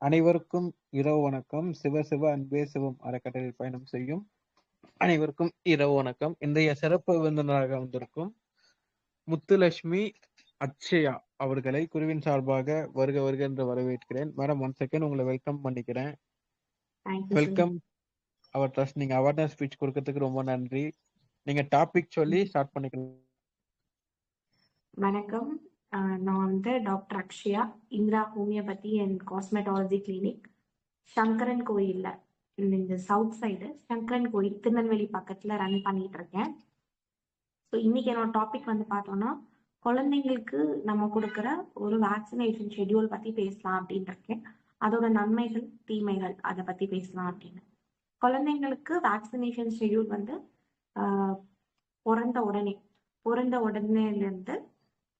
அனைவருக்கும் இரவு வணக்கம். சிவ சிவ அன்பே சிவம் அறக்கட்டளை பயணம் செய்யும் அனைவருக்கும் இரவு வணக்கம். இன்றைய சிறப்பு விருந்தினராக வந்திருக்கும் முத்துலட்சுமி அக்ஷயா அவர்களை குருவின் சார்பாக வருக வருக என்று வரவேற்கிறேன். மேடம் ஒன் செகண்ட் உங்களை வெல்கம் பண்ணிக்கிறேன். வெல்கம் அவர் ட்ரஸ்ட் நீங்க அவேர்னஸ் ஸ்பீச் கொடுக்கறதுக்கு ரொம்ப நன்றி. நீங்க டாபிக் சொல்லி ஸ்டார்ட் பண்ணிக்கலாம் வணக்கம். நான் வந்து doctor Akshaya Indira homeopathy and cosmetology clinic Sankaran கோயில்ல இந்த சவுத் சைடு சங்கரன் கோயில் திருநெல்வேலி பக்கத்துல ரன் பண்ணிட்டு இருக்கேன் ஸோ இன்னைக்கு என்னோட டாபிக் வந்து பார்த்தோம்னா குழந்தைங்களுக்கு நம்ம கொடுக்குற ஒரு வேக்சினேஷன் ஷெட்யூல் பத்தி பேசலாம் அப்படின்னு இருக்கேன் அதோட நன்மைகள் தீமைகள் அதை பத்தி பேசலாம் அப்படின்னு. குழந்தைங்களுக்கு வேக்சினேஷன் ஷெட்யூல் வந்து பிறந்த உடனே பிறந்த உடனேலேருந்து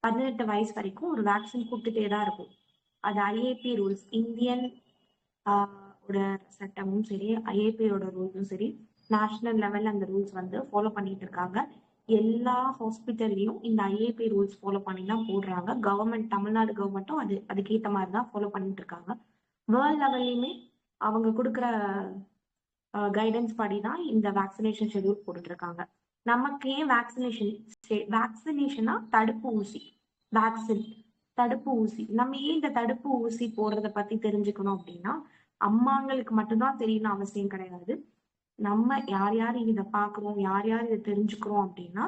பதினெட்டு வயசு வரைக்கும் ஒரு வேக்சின் கொடுத்துட்டே தான் இருக்கும். அது ஐஏபி ரூல்ஸ் இந்தியன் ஓட சட்டமும் சரி ஐஏபியோட ரூல்ஸும் சரி நேஷனல் லெவல்ல அந்த ரூல்ஸ் வந்து ஃபாலோ பண்ணிட்டு இருக்காங்க. எல்லா ஹாஸ்பிட்டல்லையும் இந்த ஐஏபி ரூல்ஸ் ஃபாலோ பண்ணி தான் போடுறாங்க. கவர்மெண்ட் தமிழ்நாடு கவர்மெண்ட்டும் அது அதுக்கேற்ற மாதிரி தான் ஃபாலோ பண்ணிட்டு இருக்காங்க. வேர்ல்ட் லெவல்லையுமே அவங்க கொடுக்குற கைடன்ஸ் படி தான் இந்த வேக்சினேஷன் ஷெடியூல் போட்டுட்டு இருக்காங்க. நமக்கு ஏன் வேக்சினேஷன் வேக்சினேஷனா தடுப்பு ஊசி. வேக்சின் தடுப்பு ஊசி. நம்ம ஏன் இந்த தடுப்பு ஊசி போடுறத பத்தி தெரிஞ்சுக்கணும் அப்படின்னா அம்மாங்களுக்கு மட்டும்தான் தெரியணும் அவசியம் கிடையாது. நம்ம யார் யார் இதை பாக்குறோம் யார் யார் இதை தெரிஞ்சுக்கிறோம் அப்படின்னா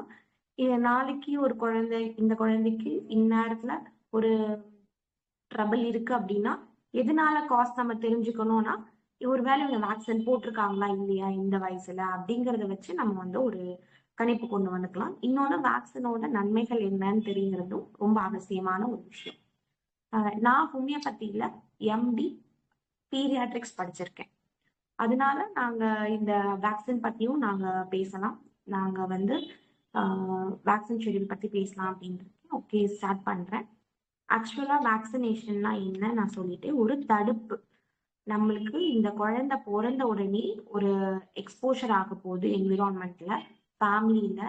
இது நாளைக்கு ஒரு குழந்தை இந்த குழந்தைக்கு இந்நேரத்துல ஒரு ட்ரபிள் இருக்கு அப்படின்னா எதனால காஸ் நம்ம தெரிஞ்சுக்கணும்னா ஒருவேளை இவங்க வேக்சின் போட்டிருக்காங்களா இல்லையா இந்த வயசுல அப்படிங்கறத வச்சு நம்ம வந்து ஒரு கணிப்பு கொண்டு வந்துக்கலாம். இன்னொன்று வேக்சினோட நன்மைகள் என்னன்னு தெரிகிறதும் ரொம்ப அவசியமான ஒரு விஷயம். நான் ஹோமியோபதியில எம்டி பீரியாட்ரிக்ஸ் படிச்சிருக்கேன். அதனால நாங்க இந்த வேக்சின் பத்தியும் நாங்க பேசலாம். நாங்க வந்து வேக்சின் ஷெடியூல் பத்தி பேசலாம் அப்படின்றது ஓகே ஸ்டார்ட் பண்றேன். ஆக்சுவலா வேக்சினேஷன்னா என்ன நான் சொல்லிட்டேன் ஒரு தடுப்பு. நம்மளுக்கு இந்த குழந்தை பிறந்த உடனே ஒரு எக்ஸ்போஷர் ஆக போகுது என்விரான்மெண்ட்ல ஃபேமிலியில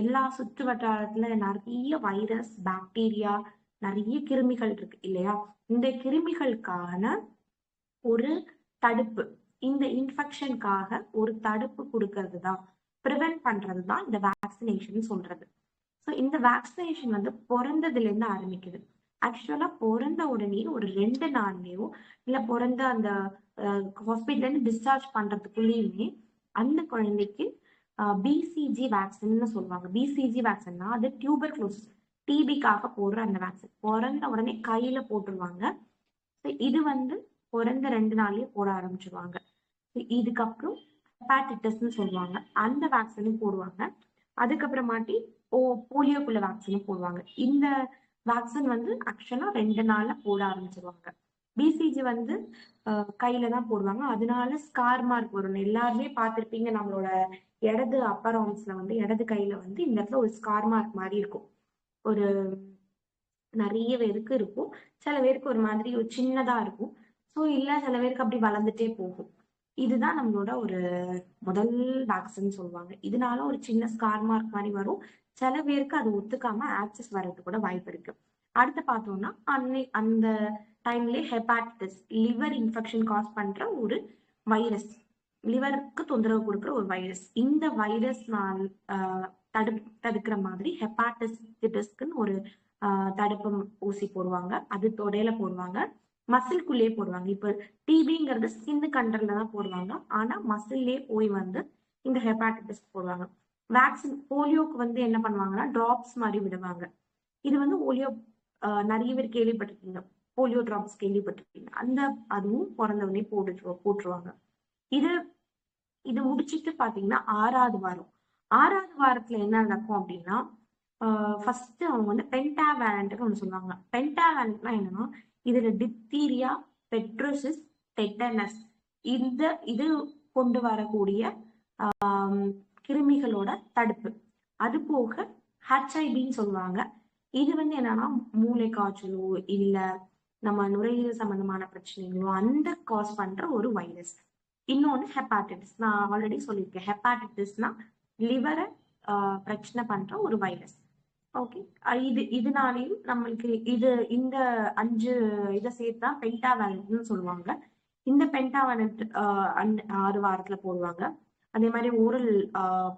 எல்லா சுற்று வட்டாரத்துல நிறைய வைரஸ் பாக்டீரியா நிறைய கிருமிகள் இருக்கு இல்லையா? இந்த கிருமிகளுக்கான ஒரு தடுப்பு இந்த இன்ஃபெக்ஷனுக்காக ஒரு தடுப்பு கொடுக்கறது தான் ப்ரிவென்ட் பண்றது தான் இந்த வேக்சினேஷன் சொல்றது. ஸோ இந்த வேக்சினேஷன் வந்து பிறந்ததுல இருந்து ஆரம்பிக்குது. ஆக்சுவலா பிறந்த உடனே ஒரு ரெண்டு நாள்லயோ இல்ல பிறந்த அந்த ஹாஸ்பிட்டல்ல இருந்து டிஸ்சார்ஜ் பண்றதுக்குள்ளேயுமே அந்த குழந்தைக்கு பிசிஜி வேக்சின்னு சொல்லுவாங்க. பிசிஜி வேக்சின்னா அது டியூபர் க்ளோஸ் டிபிக்காக போடுற அந்த வேக்சின் பிறந்த உடனே கையில போட்டுருவாங்க. இது வந்து பிறந்த ரெண்டு நாள்லயே போட ஆரம்பிச்சிருவாங்க. இதுக்கப்புறம் ஹெப்பாட்டிட்டஸ்ன்னு சொல்லுவாங்க. அந்த வேக்சினும் போடுவாங்க. அதுக்கப்புறமாட்டி ஓ போலியோக்குள்ள வேக்சினும் போடுவாங்க. இந்த வேக்சின் வந்து ஆக்சுவலா ரெண்டு நாள்ல போட ஆரம்பிச்சிருவாங்க. பிசிஜி வந்து கையில தான் போடுவாங்க. அதனால ஸ்கார் மார்க் வரும். எல்லாருமே பார்த்திருப்பீங்க நம்மளோட இடது அப்பர் ஆர்ம்ஸ்ல வந்து இடது கையில வந்து இந்த இடத்துல ஒரு ஸ்கார் மார்க் மாதிரி இருக்கும். ஒரு நிறைய பேருக்கு இருக்கும். சில பேருக்கு ஒரு மாதிரி ஒரு சின்னதா இருக்கும். ஸோ இல்ல சில பேருக்கு அப்படி வளர்ந்துட்டே போகும். இதுதான் நம்மளோட ஒரு முதல் வேக்சின் சொல்லுவாங்க. இதனால ஒரு சின்ன ஸ்கார் மார்க் மாதிரி வரும். சில பேருக்கு அது ஒத்துக்காம ஆக்சஸ் வர்றது கூட வாய்ப்பு இருக்கு. அடுத்து பார்த்தோம்னா அன்னை அந்த டைம்ல ஹெப்பாட்டிஸ் லிவர் இன்ஃபெக்ஷன் காஸ் பண்ற ஒரு வைரஸ் லிவருக்கு தொந்தரவு கொடுக்குற ஒரு வைரஸ் இந்த வைரஸ் நான் தடு தடுக்கிற மாதிரி ஹெப்பாட்டிஸ்க்குன்னு ஒரு தடுப்பு ஊசி போடுவாங்க. அது தொடையில போடுவாங்க. மசில்குள்ளேயே போடுவாங்க. இப்ப டிபிங்கிறது ஸ்கின் கண்டர்ல தான் போடுவாங்க. ஆனா மசில்லே போய் வந்து இந்த ஹெப்பாட்டிஸ் போடுவாங்க. வேக்சின் போலியோக்கு வந்து என்ன பண்ணுவாங்கன்னா டிராப்ஸ் மாதிரி விடுவாங்க. இது வந்து போலியோ நிறைய பேர் கேள்விப்பட்டிருக்கீங்க. போலியோ டிராப்ஸ் கேள்விப்பட்டிருக்கீங்க அந்த அதுவும் பிறந்தவனே போட்டு போட்டுருவாங்க. இது இது முடிச்சிட்டு பாத்தீங்கன்னா ஆறாவது வாரம். ஆறாவது வாரத்துல என்ன நடக்கும் அப்படின்னா ஃபர்ஸ்ட் அவங்க வந்து பென்டாவேலண்ட்னு ஒன்று சொல்லுவாங்க. பென்டாவேலண்ட்னா என்னன்னா இதுல டிப்தீரியா பெட்ரோசிஸ் டெட்டனஸ் இந்த இது கொண்டு வரக்கூடிய கிருமிகளோட தடுப்பு. அது போக ஹச்ஐபின்னு சொல்லுவாங்க. இது வந்து என்னன்னா மூளை காய்ச்சலோ இல்ல நம்ம நுரையீரல் சம்பந்தமான பிரச்சனைகளோ அந்த காஸ் பண்ற ஒரு வைரஸ் இன்னொன்னு ஹெப்பாட்டிட்டிஸ் நான் ஆல்ரெடி சொல்லியிருக்கேன். ஹெப்பாட்டிட்டிஸ்னா லிவரை பிரச்சனை பண்ற ஒரு வைரஸ் ஓகே இது இதனாலையும் நம்மளுக்கு இது இந்த அஞ்சு இதை சேர்த்து தான் பென்டாவேலன்ட்னு சொல்லுவாங்க. இந்த பென்டாவேலன்ட் ஆறு வாரத்துல போடுவாங்க. அதே மாதிரி ஓரல்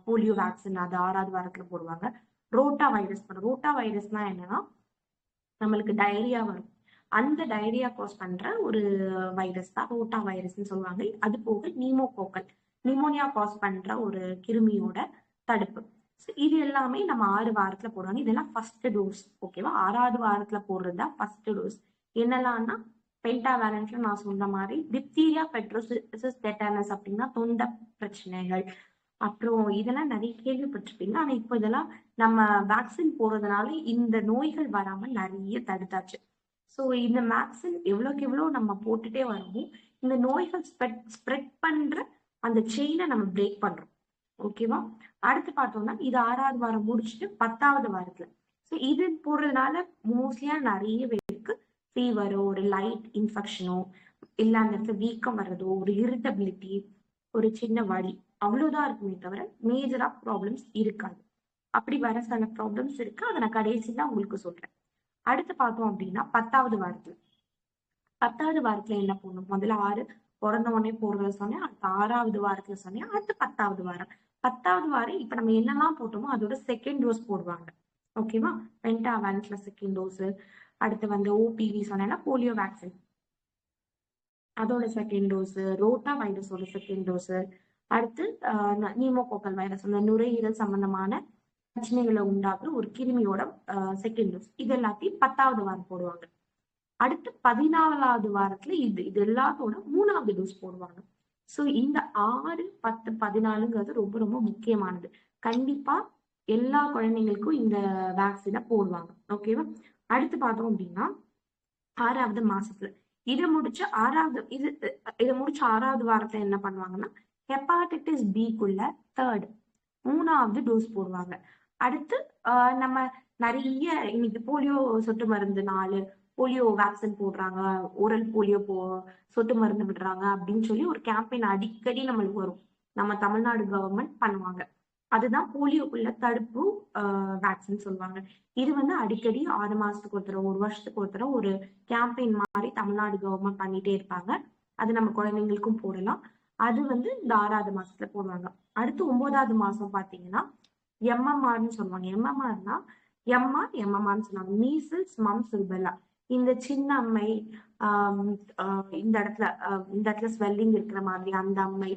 போலியோ வேக்சின் அது ஆறாவது வாரத்துல போடுவாங்க. ரோட்டா வைரஸ் ரோட்டா வைரஸ்னா என்னன்னா நம்மளுக்கு டயரியா வரும். அந்த டயரியா கோஸ் பண்ற ஒரு வைரஸ் தான் ரோட்டா வைரஸ்ன்னு சொல்லுவாங்க. அது போக நீமோகோக்கல் நிமோனியா காஸ் பண்ற ஒரு கிருமியோட தடுப்பு. இது எல்லாமே நம்ம ஆறு வாரத்துல போடுவாங்க. இதெல்லாம் ஃபர்ஸ்ட் டோஸ் ஓகேவா ஆறாவது வாரத்துல போடுறது தான் ஃபர்ஸ்ட் டோஸ் என்னெல்லாம்னா பென்டாவேலன்ட்ல நான் சொன்ன மாதிரி டிப்தீரியா பெட்ரோசிஸ் டெட்டானஸ் அப்படின்னா தொண்டை பிரச்சனைகள். அப்புறம் இதெல்லாம் நிறைய கேள்விப்பட்டிருப்பீங்க. ஆனா இப்போ இதெல்லாம் நம்ம வேக்சின் போடுறதுனால இந்த நோய்கள் வராம நிறைய தடுத்தாச்சு. ஸோ இந்த மேக்சின் எவ்வளோக்கு எவ்வளோ நம்ம போட்டுட்டே வருவோம் இந்த நோய்கள் ஸ்ப்ரெட் ஸ்ப்ரெட் பண்ற அந்த செயினை நம்ம பிரேக் பண்றோம். ஓகேவா அடுத்து பார்த்தோம்னா இது ஆறாவது வாரம் முடிச்சுட்டு பத்தாவது வாரத்துல. ஸோ இது போடுறதுனால மோஸ்ட்லியா நிறைய பேருக்கு ஃபீவரோ ஒரு லைட் இன்ஃபெக்ஷனோ இல்லை அந்த இடத்துல வீக்கம் வர்றதோ ஒரு இரிட்டபிலிட்டி ஒரு சின்ன வழி அவ்வளோதான் இருக்குமே தவிர மேஜரா ப்ராப்ளம்ஸ் இருக்காது. அப்படி வர சில ப்ராப்ளம்ஸ் இருக்கு. அதை நான் கடைசியில உங்களுக்கு சொல்றேன். அடுத்து பார்த்தோம் அப்படின்னா பத்தாவது வாரத்துல. பத்தாவது வாரத்துல என்ன போடணும்? முதல்ல ஆறு பிறந்த உடனே போடுறத சொன்னேன் அடுத்து ஆறாவது வாரத்துல சொன்னேன் அடுத்து பத்தாவது வாரம். பத்தாவது வாரம் இப்ப நம்ம என்னெல்லாம் போட்டோமோ அதோட செகண்ட் டோஸ் போடுவாங்க. ஓகேவா பென்டா வேன்ஸ்ல செகண்ட் டோஸ் அடுத்து வந்து ஓபிவி சொன்னேன்னா போலியோ வேக்சின் அதோட செகண்ட் டோஸ் ரோட்டா வைரஸோட செகண்ட் டோஸ் அடுத்து நீமோகோக்கல் வைரஸ் அந்த நுரையீரல் சம்பந்தமான பிரச்சனைகளை உண்டாக்குற ஒரு கிருமியோட செகண்ட் டோஸ் இது எல்லாத்தையும் பத்தாவது வாரம் போடுவாங்க. அடுத்து பதினாலாவது வாரத்துல இது இது எல்லாத்தோட மூணாவது டோஸ் போடுவாங்க. சோ இந்த ஆறு பத்து பதினாலுங்கிறது ரொம்ப ரொம்ப முக்கியமானது. கண்டிப்பா எல்லா குழந்தைங்களுக்கும் இந்த வேக்சினை போடுவாங்க. ஓகேவா அடுத்து பார்த்தோம் அப்படின்னா ஆறாவது மாசத்துல. இதை முடிச்சு ஆறாவது இது இதை முடிச்சு ஆறாவது வாரத்துல என்ன பண்ணுவாங்கன்னா ஹெப்பாட்டிட்டிஸ் பிக்குள்ள தேர்ட் மூணாவது டோஸ் போடுவாங்க. அடுத்து ஆஹ் நம்ம நிறைய இன்னைக்கு போலியோ சொட்டு மருந்து நாலு போலியோ வேக்சின் போடுறாங்க ஓரல் போலியோ போ சொட்டு மருந்து விடுறாங்க அப்படின்னு சொல்லி ஒரு கேம்பெயின் அடிக்கடி நம்மளுக்கு வரும். நம்ம தமிழ்நாடு கவர்மெண்ட் பண்ணுவாங்க. அதுதான் போலியோக்குள்ள தடுப்பு வேக்சின் சொல்லுவாங்க. இது வந்து அடிக்கடி ஆறு மாசத்துக்கு ஒருத்தர ஒரு வருஷத்துக்கு ஒரு ஒரு கேம்பெயின் மாதிரி தமிழ்நாடு கவர்மெண்ட் பண்ணிட்டே இருப்பாங்க. அது நம்ம குழந்தைங்களுக்கும் போடலாம். அது வந்து இந்த ஆறாவது மாசத்துல போடுவாங்க அடுத்து ஒன்பதாவது மாசம் பாத்தீங்கன்னா எம்எம்ஆர்னு சொல்லுவாங்க. எம்எம்ஆர்னா எம்ஆர் எம்எம்ஆர்னு சொல்லுவாங்க. மீசில்ஸ் மம்ஸ் ருபெல்லா இந்த சின்ன அம்மை ஆஹ் இந்த இடத்துல இந்த இடத்துல ஸ்வெல்லிங் இருக்கிற மாதிரி அந்த அம்மை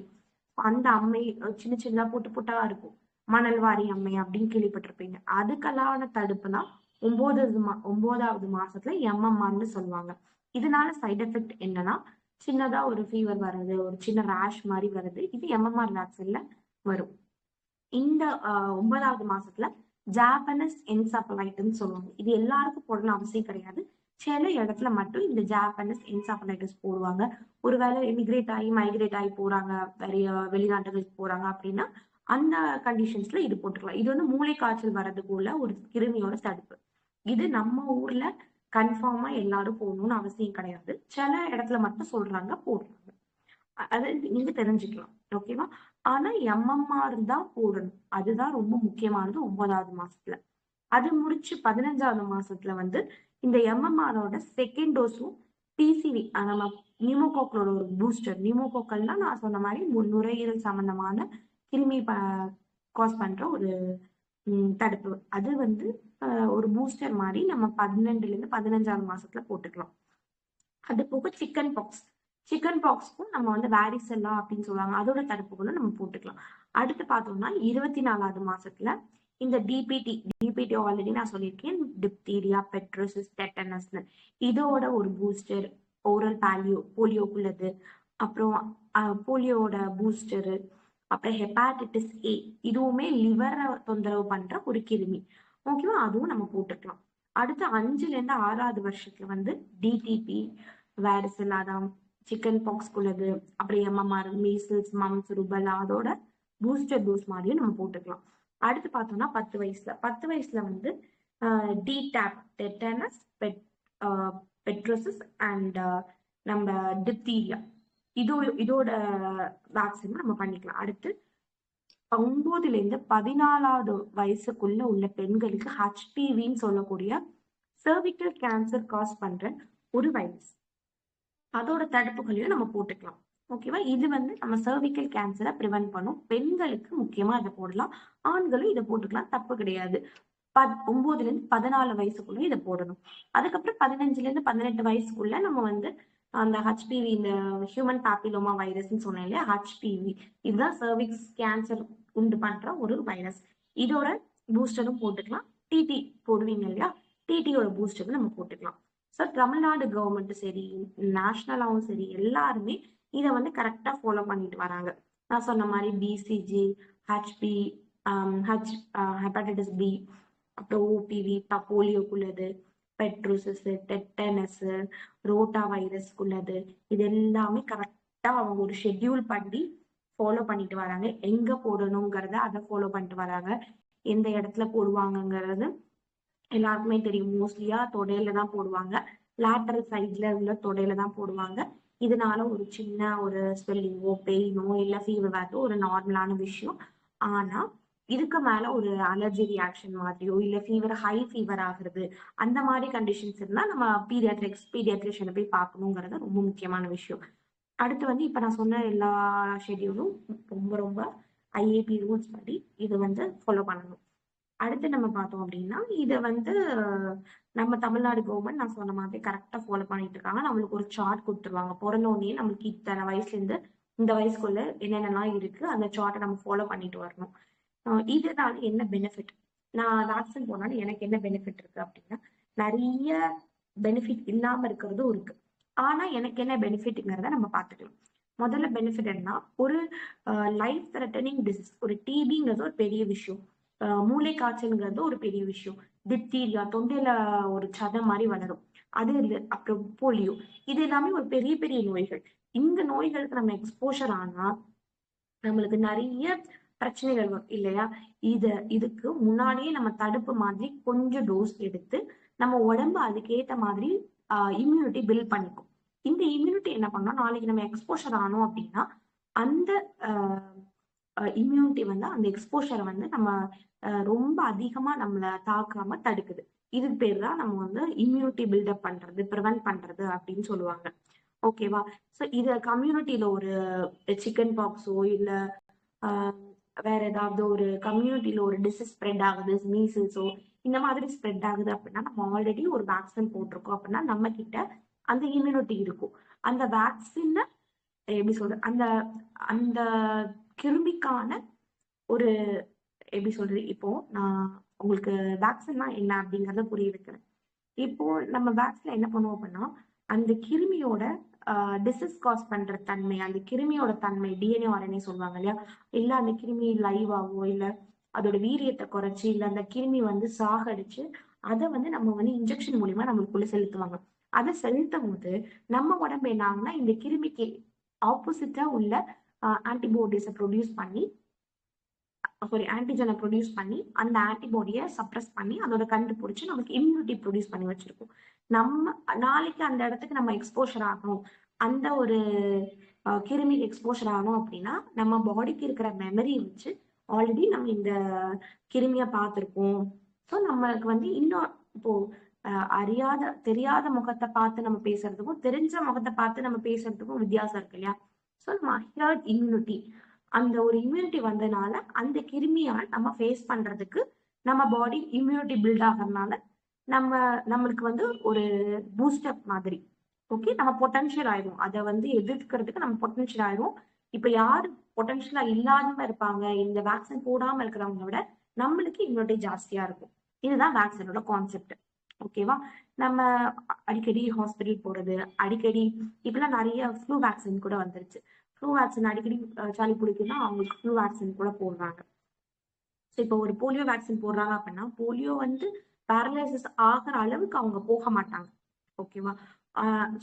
அந்த அம்மை சின்ன சின்னதா புட்டு புட்டா இருக்கும். மணல்வாரி அம்மை அப்படின்னு கேள்விப்பட்டிருப்பீங்க. அதுக்கெல்லாம் தடுப்புனா ஒன்பதாவது மா ஒன்பதாவது மாசத்துல எம்எம்ஆர்னு சொல்லுவாங்க. இதனால சைட் எஃபெக்ட் என்னன்னா சின்னதா ஒரு ஃபீவர் வர்றது ஒரு சின்ன ரேஷ் மாதிரி வர்றது இது எம்எம்ஆர் வேக்சின்ல வரும். இந்த ஒன்பதாவது மாசத்துல ஜாப்பனஸ் என்சாபலைட்டுன்னு சொல்லுவாங்க. இது எல்லாருக்கும் போடணும் அவசியம் கிடையாது. சில இடத்துல மட்டும் இந்த ஜாப்பனஸ் என்சாப்பலைட்டிஸ் போடுவாங்க. ஒருவேளை இமிகிரேட் ஆகி மைக்ரேட் ஆகி போறாங்க நிறைய வெளிநாட்டுகளுக்கு போறாங்க அப்படின்னா அந்த கண்டிஷன்ஸ்ல இது போட்டுக்கலாம். இது வந்து மூளை காய்ச்சல் வர்றதுக்குள்ள ஒரு கிருமியோட தடுப்பு. இது நம்ம ஊர்ல கன்ஃபார்மா எல்லாரும் போடணும்னு அவசியம் கிடையாது. சில இடத்துல மட்டும் சொல்றாங்க போடுறாங்க. அது நீங்க தெரிஞ்சுக்கலாம். ஓகேவா? ஆனா எம்எம்ஆர் தான் போடணும். அதுதான் ரொம்ப முக்கியமானது ஒன்பதாவது மாசத்துல. அது முடிச்சு பதினஞ்சாவது மாசத்துல வந்து இந்த எம்எம்ஆரோட செகண்ட் டோஸும் டிசிவி நம்ம நியூமோகோக்களோட ஒரு பூஸ்டர் நியூமோகோக்கள்னா நான் சொன்ன மாதிரி நுரையீரல் சம்பந்தமான கிருமி காஸ் பண்ற ஒரு தடுப்பு. அது வந்து ஒரு பூஸ்டர் மாதிரி நம்ம பன்னெண்டுல இருந்து பதினஞ்சாவது மாசத்துல போட்டுக்கலாம். அது போக சிக்கன் பாக்ஸ் சிக்கன் பாக்ஸ்க்கும் நம்ம வந்து வேரிசெல்லா அப்படின்னு சொல்லுவாங்க. அதோட தடுப்புகளும் நம்ம போட்டுக்கலாம். அடுத்து பார்த்தோம்னா இருபத்தி நாலாவது மாசத்துல இந்த டிபிடி டிபிடி ஆல்ரெடி நான் சொல்லியிருக்கேன். டிப்தீரியா பெட்ரோசிஸ் டெட்டனஸ்னு இதோட ஒரு பூஸ்டர் ஓரல் பாலியோ போலியோக்குள்ளது அப்புறம் போலியோட பூஸ்டரு அப்புறம் ஹெப்பாட்டிட்டிஸ் ஏ இதுவுமே லிவரை தொந்தரவு பண்ற ஒரு கிருமி. ஓகேவா அதுவும் நம்ம போட்டுக்கலாம். அடுத்து அஞ்சுல இருந்து ஆறாவது வருஷத்துல வந்து டிடிபி வேரிசல் அதான் சிக்கன் பாக்ஸ்குள்ளது அப்புறம் எம்எம்ஆர் மீசல்ஸ் மம்ஸ் ருபலா அதோட பூஸ்டர் டோஸ் மாதிரியும் நம்ம போட்டுக்கலாம். அடுத்து பார்த்தோம்னா பத்து வயசுல. பத்து வயசுல வந்து Tdap tetanus pert pertussis and நம்ம டிப்தீரியா இதோ இதோட வேக்சின் நம்ம பண்ணிக்கலாம். அடுத்து ஒன்பதுல இருந்து பதினாலாவது வயசுக்குள்ள உள்ள பெண்களுக்கு ஹெச்பிவின்னு சொல்லக்கூடிய சர்விக்கல் கேன்சர் காஸ் பண்ற ஒரு வைரஸ் அதோட தடுப்புகளையும் நம்ம போட்டுக்கலாம். ஓகேவா இது வந்து நம்ம சர்விக்கல் கேன்சரை ப்ரிவென்ட் பண்ணும். பெண்களுக்கு முக்கியமா இதை போடலாம். ஆண்களும் இதை போட்டுக்கலாம். தப்பு கிடையாது. பத் ஒன்பதுல இருந்து பதினாலு வயசுக்குள்ள இதை போடணும். அதுக்கப்புறம் பதினஞ்சுல இருந்து பதினெட்டு வயசுக்குள்ள நம்ம வந்து அந்த ஹெச்பிவி இந்த ஹியூமன் பாப்பிலோமா வைரஸ்ன்னு சொன்னேன் இல்லையா? ஹெச்பிவி இதுதான் சர்விக்ஸ் கேன்சர் உண்டு பண்ற ஒரு வைரஸ் இதோட பூஸ்டரும் போட்டுக்கலாம். டிடி போடுவீங்க இல்லையா? டிடியோட பூஸ்டரும் நம்ம போட்டுக்கலாம். ஸோ தமிழ்நாடு கவர்மெண்ட் சரி நேஷனலாவும் சரி எல்லாருமே இதை வந்து கரெக்டா ஃபாலோ பண்ணிட்டு வராங்க. நான் சொன்ன மாதிரி BCG HB H hepatitis B அப்புறம் ஓபிவி போலியோக்குள்ளது பெட்ரோசிஸ் டெட்டனஸ் ரோட்டா வைரஸ்க்குள்ளது இது எல்லாமே கரெக்டா அவங்க ஒரு ஷெட்யூல் பண்ணி ஃபாலோ பண்ணிட்டு வராங்க. எங்க போடணுங்கிறத அதை ஃபாலோ பண்ணிட்டு வராங்க. எந்த இடத்துல போடுவாங்கங்கிறது எல்லாருக்குமே தெரியும். மோஸ்ட்லியா தொடையில தான் போடுவாங்க. லேட்டரல் சைட்ல உள்ள தொடையில தான் போடுவாங்க. இதனால ஒரு சின்ன ஒரு ஸ்வெல்லிங்கோ பெயினோ இல்ல ஃபீவர் வரதோ ஒரு நார்மலான விஷயம். ஆனா இதுக்கு மேல ஒரு அலர்ஜி ரியாக்ஷன் மாதிரியோ இல்ல ஃபீவர் ஹை ஃபீவர் ஆகுறது அந்த மாதிரி கண்டிஷன்ஸ் இருந்தா நம்ம பீடியாட்ரிக்ஸ் பீடியாட்ரிஷியனை போய் பார்க்கணுங்கிறது ரொம்ப முக்கியமான விஷயம். அடுத்து வந்து இப்ப நான் சொன்ன எல்லா ஷெட்யூலும் ரொம்ப ரொம்ப ஐஏபி ரூல்ஸ் படி இது வந்து ஃபாலோ பண்ணணும். அடுத்து நம்ம பார்த்தோம் அப்படின்னா இதை வந்து நம்ம தமிழ்நாடு கவர்மெண்ட் நான் சொன்ன மாதிரி கரெக்டா ஃபாலோ பண்ணிட்டு இருக்காங்க. நம்மளுக்கு ஒரு சார்ட் கொடுத்துருவாங்க. பிறந்த உடனே நம்மளுக்கு இத்தனை வயசுல இருந்து இந்த வயசுக்குள்ள என்னென்னலாம் இருக்கு அந்த சார்ட்டை நம்ம ஃபாலோ பண்ணிட்டு வரணும். இதுதான் இதனால என்ன பெனிஃபிட் நான் வேக்சின் போனாலும் எனக்கு என்ன பெனிஃபிட் இருக்கு அப்படின்னா நிறைய பெனிஃபிட் இல்லாம இருக்கிறதும் இருக்கு. ஆனா எனக்கு என்ன பெனிஃபிட்ங்கிறத நம்ம பார்த்துக்கலாம். முதல்ல பெனிஃபிட் என்ன ஒரு லைஃப் த்ரெட்டனிங் டிசீஸ் ஒரு டிபிங்கிறது ஒரு பெரிய விஷயம். மூளை காய்ச்சல்ங்கிறது ஒரு பெரிய விஷயம். டிப்தீரியா தொண்டையில ஒரு சதம் மாதிரி வளரும். அது இல்ல அப்புறம் போலியோ இது எல்லாமே ஒரு பெரிய பெரிய நோய்கள். இந்த நோய்களுக்கு நம்ம எக்ஸ்போஷர் ஆனா நம்மளுக்கு நிறைய பிரச்சனைகள் வரும் இல்லையா? இத இதுக்கு முன்னாடியே நம்ம தடுப்பு மாதிரி கொஞ்சம் டோஸ் எடுத்து நம்ம உடம்பு அதுக்கேத்த மாதிரி இம்யூனிட்டி பில்ட் பண்ணிக்கும். இந்த இம்யூனிட்டி என்ன பண்ணோம்? நாளைக்கு நம்ம எக்ஸ்போஷர் ஆனோம் அப்படின்னா அந்த இம்யூனிட்டி வந்து அந்த எக்ஸ்போஷரை வந்து நம்ம ரொம்ப அதிகமா நம்மள தாக்காம தடுக்குது. இதுக்கு பேர் தான் நம்ம வந்து இம்யூனிட்டி பில்டப் பண்றது ப்ரிவென்ட் பண்றது அப்படின்னு சொல்லுவாங்க. ஓகேவா ஸோ இது கம்யூனிட்டியில ஒரு சிக்கன் பாக்ஸோ இல்ல வேற ஏதாவது ஒரு கம்யூனிட்டியில ஒரு டிசீஸ் ஸ்ப்ரெட் ஆகுது மீசில்ஸோ இந்த மாதிரி ஸ்ப்ரெட் ஆகுது அப்படின்னா நம்ம ஆல்ரெடி ஒரு வேக்சின் போட்டிருக்கோம் அப்படின்னா நம்ம கிட்ட அந்த இம்யூனிட்டி இருக்கும். அந்த வேக்சின் எப்படி சொல்றது? அந்த அந்த கிருமிக்கான ஒரு எப்படி சொல்றது இப்போ நான் உங்களுக்கு வேக்சின்னா என்ன அப்படிங்கறத புரிய வைக்கிறேன். இப்போ நம்ம வேக்சின்ல என்ன பண்ணுவோம் அப்படின்னா அந்த கிருமியோட டிசீஸ் காஸ் பண்ற தன்மை அந்த கிருமியோட தன்மை டிஎன்ஏ ஆர்என்ஏ சொல்லுவாங்க இல்லையா? இல்ல அந்த கிருமி லைவாவோ இல்ல அதோட வீரியத்தை குறைச்சி இல்ல அந்த கிருமி வந்து சாகடிச்சு அதை வந்து நம்ம வந்து இன்ஜெக்ஷன் மூலியமா நம்மளுக்குள்ள செலுத்துவாங்க. அதை செலுத்தும் போது நம்ம உடம்பு என்ன ஆகும்னா இந்த கிருமிக்கு ஆப்போசிட்டா உள்ள ஆன்டிபாடிஸை ப்ரொடியூஸ் பண்ணி சாரி ஆன்டிஜனை ப்ரொடியூஸ் பண்ணி அந்த ஆன்டிபாடியை சப்ரஸ் பண்ணி அதோட கண்டுபிடிச்சு நமக்கு இம்யூனிட்டி ப்ரொடியூஸ் பண்ணி வச்சிருக்கோம். நம்ம நாளைக்கு அந்த இடத்துக்கு நம்ம எக்ஸ்போஷர் ஆகணும். அந்த ஒரு கிருமி கிருமிக்கு எக்ஸ்போஷர் ஆகணும் அப்படின்னா நம்ம பாடிக்கு இருக்கிற மெமரி வச்சு ஆல்ரெடி நம்ம இந்த கிருமியை பார்த்துருக்கோம் ஸோ நம்மளுக்கு வந்து இன்னும் இப்போ அறியாத தெரியாத முகத்தை பார்த்து நம்ம பேசுறதுக்கும் தெரிஞ்ச முகத்தை பார்த்து நம்ம பேசுறதுக்கும் வித்தியாசம் இருக்கு இல்லையா? ஸோ நம்ம ஹியர்ட் இம்யூனிட்டி அந்த ஒரு இம்யூனிட்டி வந்தனால அந்த கிருமியால் நம்ம ஃபேஸ் பண்றதுக்கு நம்ம பாடி இம்யூனிட்டி பில்ட் ஆகிறதுனால நம்ம நம்மளுக்கு வந்து ஒரு பூஸ்டப் மாதிரி. ஓகே நம்ம பொட்டன்ஷியல் ஆயிரும் அதை வந்து எதிர்க்கிறதுக்கு நம்ம பொட்டன்ஷியல் ஆயிரும் இப்ப யார் பொட்டன்ஷியலா இல்லாம இருப்பாங்க? இந்த வேக்சின் போடாம இருக்கிறவங்க விட நம்மளுக்கு இம்யூனிட்டி ஜாஸ்தியா இருக்கும். இதுதான் வேக்சினோட கான்செப்ட் ஓகேவா நம்ம அடிக்கடி ஹாஸ்பிட்டல் போறது அடிக்கடி இப்பெல்லாம் நிறைய ஃப்ளூ வேக்சின் கூட வந்துருச்சு. ஃப்ளூ வேக்சின் அடிக்கடி சளி பிடிக்குன்னா அவங்களுக்கு ஃப்ளூ வேக்சின் கூட போடுறாங்க. ஸோ இப்போ ஒரு போலியோ வேக்சின் போடுறாங்க அப்படின்னா போலியோ வந்து பேரலைசிஸ் ஆகிற அளவுக்கு அவங்க போக மாட்டாங்க. ஓகேவா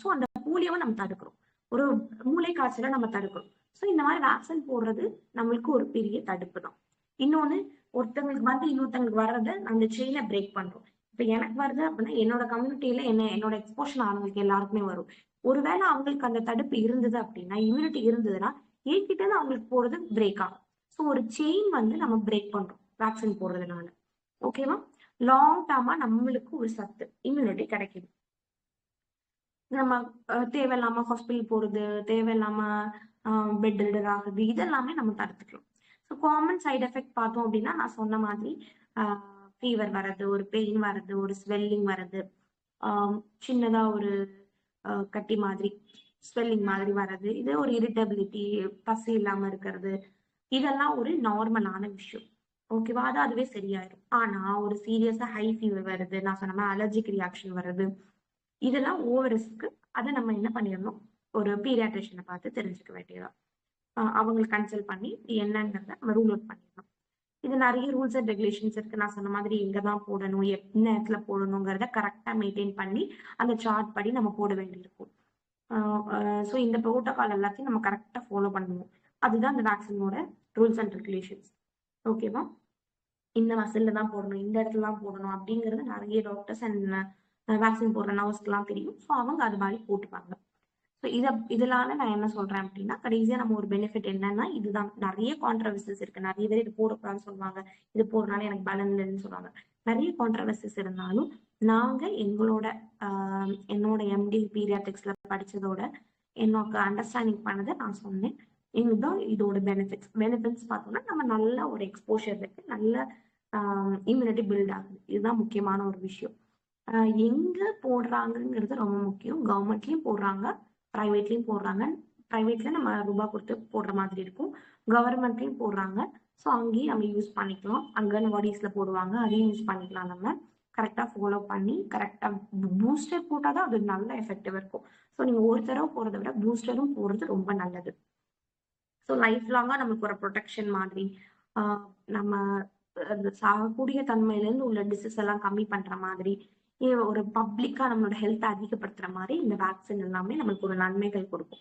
ஸோ அந்த போலியோவை நம்ம தடுக்கிறோம். ஒரு மூளை காய்ச்சலை நம்ம தடுக்கிறோம். ஸோ இந்த மாதிரி வேக்சின் போடுறது நம்மளுக்கு ஒரு பெரிய தடுப்பு தான். இன்னொன்னு ஒருத்தவங்களுக்கு வந்து இன்னொருத்தவங்களுக்கு வர்றதை அந்த செயினை பிரேக் பண்றோம். இப்போ எனக்கு வருது அப்படின்னா என்னோட கம்யூனிட்டியில என்ன என்னோட எக்ஸ்போஷன் ஆனவங்களுக்கு எல்லாருக்குமே வரும். ஒருவேளை அவங்களுக்கு அந்த தடுப்பு இருந்தது அப்படின்னா இம்யூனிட்டி இருந்ததுன்னா என்கிட்ட அவங்களுக்கு போறது பிரேக் ஆகும். ஸோ ஒரு செயின் வந்து நம்ம பிரேக் பண்றோம். வேக்சின் போடுறதுனால. ஓகேவா லாங் டேர்மா நம்மளுக்கு ஒரு சத்து இம்யூனிட்டி கிடைக்குது. நம்ம தேவையில்லாம ஹாஸ்பிட்டல் போறது தேவையில்லாம பெட் ரிடர் ஆகுது இதெல்லாமே நம்ம தடுத்துக்கலாம். ஸோ காமன் சைடு எஃபெக்ட் பார்த்தோம் அப்படின்னா நான் சொன்ன மாதிரி ஃபீவர் வர்றது ஒரு பெயின் வர்றது ஒரு ஸ்வெல்லிங் வர்றது சின்னதா ஒரு கட்டி மாதிரி ஸ்வெல்லிங் மாதிரி வர்றது. இது ஒரு இரிட்டபிலிட்டி பசி இல்லாம இருக்கிறது. இதெல்லாம் ஒரு நார்மலான விஷயம். ஓகேவா அது அதுவே சரியாயிடும் ஆனா ஒரு சீரியஸா ஹை ஃபீவர் வருது நான் சொன்ன மாதிரி அலர்ஜிக் ரியாக்ஷன் வருது இதெல்லாம் ஓவர் அதை நம்ம என்ன பண்ணிடணும்? ஒரு பீரியாட்ரிஷனை பார்த்து தெரிஞ்சுக்க வேண்டியதான் அவங்களுக்கு கன்சல்ட் பண்ணி என்னங்கிறத நம்ம ரூல் அவுட் பண்ணிடணும். இது நிறைய ரூல்ஸ் அண்ட் ரெகுலேஷன்ஸ் இருக்கு. நான் சொன்ன மாதிரி எங்க தான் போடணும் எந்த இடத்துல போடணுங்கிறத கரெக்டா மெயின்டைன் பண்ணி அந்த சார்ட் படி நம்ம போட வேண்டியிருக்கும். ஸோ இந்த ப்ரோட்டோகால் எல்லாத்தையும் நம்ம கரெக்டாக ஃபாலோ பண்ணணும். அதுதான் அந்த வேக்சினோட ரூல்ஸ் அண்ட் ரெகுலேஷன்ஸ் ஓகேவா இந்த வசல்ல தான் போடணும் இந்த இடத்துல தான் போடணும் அப்படிங்கிறது நிறைய டாக்டர்ஸ் அண்ட் வேக்சின் போடுற நர்ஸ்க்கெல்லாம் தெரியும். ஸோ அவங்க அது மாதிரி போட்டுப்பாங்க. ஸோ இதை இதனால நான் என்ன சொல்றேன் அப்படின்னா கடைசியா நம்ம ஒரு பெனிஃபிட் என்னன்னா இதுதான். நிறைய கான்ட்ரவர்சிஸ் இருக்கு. நிறைய பேர் இது போடக்கூடாதுன்னு சொல்லுவாங்க. இது போடுறனால எனக்கு பலன் இல்லைன்னு சொல்லுவாங்க. நிறைய கான்ட்ரவர்சிஸ் இருந்தாலும் நாங்க எங்களோட என்னோட எம்டி பீரியாட்டிக்ஸ்ல படிச்சதோட என்னோட அண்டர்ஸ்டாண்டிங் பண்ணதை நான் சொன்னேன். இதுதான் இதோட பெனிஃபிட்ஸ் பெனிஃபிட்ஸ் பார்த்தோம்னா நம்ம நல்ல ஒரு எக்ஸ்போஷர் இருக்கு நல்ல இம்யூனிட்டி பில்ட் ஆகுது. இதுதான் முக்கியமான ஒரு விஷயம். எங்க போடுறாங்கங்கிறது ரொம்ப முக்கியம். கவர்மெண்ட்லயும் போடுறாங்க. ப்ரைவேட்லேயும் போடுறாங்க. ப்ரைவேட்ல நம்ம ரூபா கொடுத்து போடுற மாதிரி இருக்கும். கவர்மெண்ட்லேயும் போடுறாங்க. ஸோ அங்கேயும் நம்ம யூஸ் பண்ணிக்கலாம். அங்கன்வாடிஸ்ல போடுவாங்க. அதையும் யூஸ் பண்ணிக்கலாம் நம்ம. கரெக்டாக ஃபாலோ பண்ணி கரெக்டாக பூஸ்டர் போட்டால் தான் அது நல்ல எஃபெக்டிவாக இருக்கும். ஸோ நீங்கள் ஒரு தடவை போகிறத விட பூஸ்டரும் போடுறது ரொம்ப நல்லது. ஸோ லைஃப் லாங்காக நமக்கு ஒரு ப்ரொடெக்ஷன் மாதிரி நம்ம சாகக்கூடிய தன்மையிலேருந்து உள்ள டிசீஸ் எல்லாம் கம்மி பண்ணுற மாதிரி ஒரு பப்ளிக்கா நம்மளோட ஹெல்த் அதிகப்படுத்துற மாதிரி இந்த வேக்சின் எல்லாமே நம்மளுக்கு ஒரு நன்மைகள் கொடுக்கும்.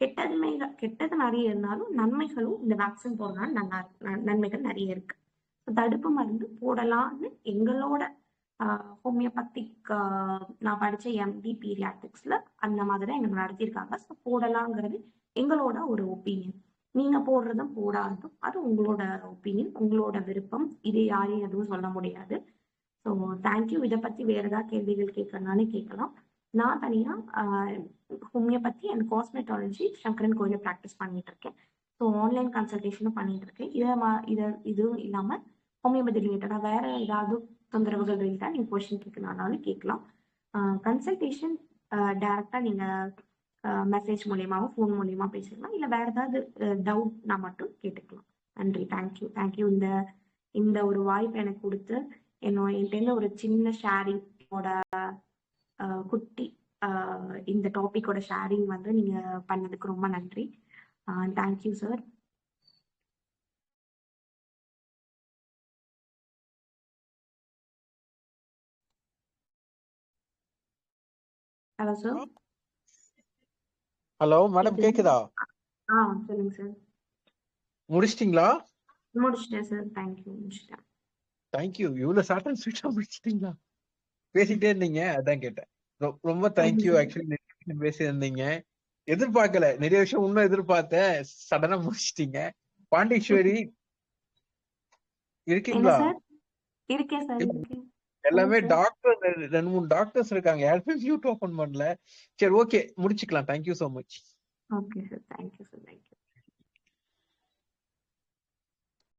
கெட்டதுமைகள் கெட்டது நிறைய இருந்தாலும் நன்மைகளும் இந்த வேக்சின் போடுறதுனால நல்லா இருக்கு. நன்- நன்மைகள் நிறைய இருக்கு. தடுப்பு மருந்து போடலாம்னு எங்களோட ஹோமியோபத்திக் நான் படிச்ச எம்டி பீரியாட்டிக்ஸ்ல அந்த மாதிரி தான் எங்களுக்கு நடத்தியிருக்காங்க. ஸோ போடலாங்கிறது எங்களோட ஒரு ஒப்பீனியன் நீங்க போடுறதும் போடாததும் அது உங்களோட ஒப்பீனியன் உங்களோட விருப்பம். இது யாரையும் எதுவும் சொல்ல முடியாது. ஸோ தேங்க்யூ இதை பற்றி வேறு ஏதாவது கேள்விகள் கேட்கறதுனாலும் கேட்கலாம். நான் தனியாக ஹோமியோபதி அண்ட் காஸ்மெட்டாலஜி சங்கரன் கோயிலில் ப்ராக்டிஸ் பண்ணிட்டு இருக்கேன். ஸோ ஆன்லைன் கன்சல்டேஷனும் பண்ணிட்டு இருக்கேன். இதை மா இதை இதுவும் இல்லாமல் ஹோமியோபதி ரிலேட்டடாக வேற ஏதாவது தொந்தரவுகள் ரிலேட்டாக நீங்கள் கொஷின் கேட்கணும்னாலும் கேட்கலாம். கன்சல்டேஷன் டேரெக்டாக நீங்கள் மெசேஜ் மூலியமாகவும் ஃபோன் மூலியமாக பேசிக்கலாம் இல்லை வேற ஏதாவது டவுட்னா மட்டும் கேட்டுக்கலாம். நன்றி. தேங்க்யூ தேங்க்யூ இந்த இந்த ஒரு வாய்ப்பு எனக்கு கொடுத்து என்னோட என்கிட்ட ஒரு சின்ன ஷேரிங்கோட குட்டி இந்த டாபிக்கோட ஷேரிங் வந்து நீங்க பண்ணதுக்கு ரொம்ப நன்றி. Thank you sir hello sir hello madam கேக்குதா? ஆ சொல்லுங்க சார் முடிச்சிட்டீங்களா? முடிச்சிட்டேன் சார் தேங்க்யூ முடிச்சிட்டேன். தேங்க்யூ இவ்வளவு ஷார்ட் அண்ட் ஸ்வீட்டா முடிச்சிட்டீங்களா பேசிட்டே இருந்தீங்க அதான் கேட்டேன். ரொம்ப தேங்க்யூ. ஆக்சுவலி நிறைய விஷயம் பேசி இருந்தீங்க எதிர்பார்க்கல. நிறைய விஷயம் இன்னும் எதிர்பார்த்தேன். சடனா முடிச்சிட்டீங்க. பாண்டீஸ்வரி இருக்கீங்களா? எல்லாமே டாக்டர் ரெண்டு மூணு டாக்டர்ஸ் இருக்காங்க. யாருமே மியூட் ஓபன் பண்ணல. சரி ஓகே முடிச்சுக்கலாம். Thank you so much okay sir thank you sir thank you